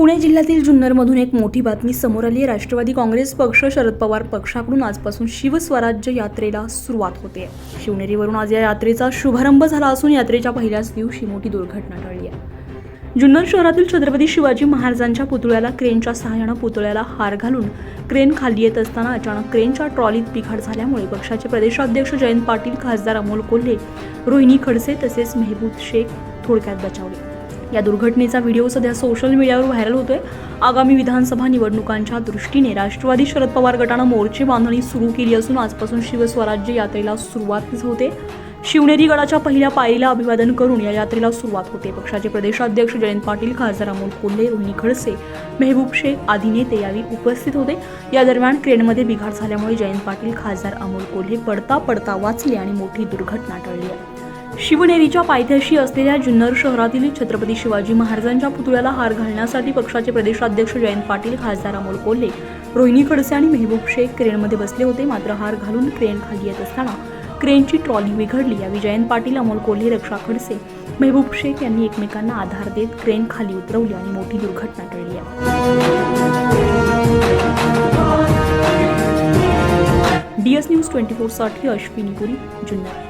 पुणे जिल्ह्यातील जुन्नरमधून एक मोठी बातमी समोर आली. आहे राष्ट्रवादी काँग्रेस पक्ष शरद पवार पक्षाकडून आजपासून शिवस्वराज्य यात्रेला सुरुवात होते. शिवनेरीवरून आज या यात्रेचा शुभारंभ झाला असून यात्रेच्या पहिल्याच दिवशी मोठी दुर्घटना टळली आहे. जुन्नर शहरातील छत्रपती शिवाजी महाराजांच्या पुतळ्याला क्रेनच्या सहाय्यानं पुतळ्याला हार घालून क्रेन खाली येत असताना अचानक क्रेनच्या ट्रॉलीत बिघाड झाल्यामुळे पक्षाचे प्रदेशाध्यक्ष जयंत पाटील खासदार अमोल कोल्हे रोहिणी खडसे तसेच मेहबूब शेख थोडक्यात बचावले. या दुर्घटनेचा व्हिडिओ सध्या सोशल मीडियावर व्हायरल होतोय. आगामी विधानसभा निवडणुकांच्या दृष्टीने राष्ट्रवादी शरद पवार गटानं मोर्चे बांधणी सुरू केली असून आजपासून शिवस्वराज्य यात्रेला सुरुवात होते. शिवनेरी गडाच्या पहिल्या पायरीला अभिवादन करून या यात्रेला सुरुवात होते. पक्षाचे प्रदेशाध्यक्ष जयंत पाटील खासदार अमोल कोल्हे रोहिणी खडसे मेहबूब शेख आदी नेते यावेळी उपस्थित होते. या दरम्यान क्रेनमध्ये बिघाड झाल्यामुळे जयंत पाटील खासदार अमोल कोल्हे पडता पडता वाचले आणि मोठी दुर्घटना टळली आहे. शिवनेरीच्या पायथ्याशी असलेल्या जुन्नर शहरातील छत्रपती शिवाजी महाराजांच्या पुतळ्याला हार घालण्यासाठी पक्षाचे प्रदेशाध्यक्ष जयंत पाटील खासदार अमोल कोल्हे रोहिणी खडसे आणि मेहबूब शेख क्रेनमध्ये बसले होते. मात्र हार घालून क्रेन खाली येत असताना क्रेनची ट्रॉली बिघडली. यावेळी जयंत पाटील अमोल कोल्हे रक्षा खडसे मेहबूब शेख यांनी एकमेकांना आधार देत क्रेन खाली उतरवली आणि मोठी दुर्घटना टळली आहे डीएस न्यूज ट्वेंटी फोरसाठी अश्विनी पुरी जुन्नर.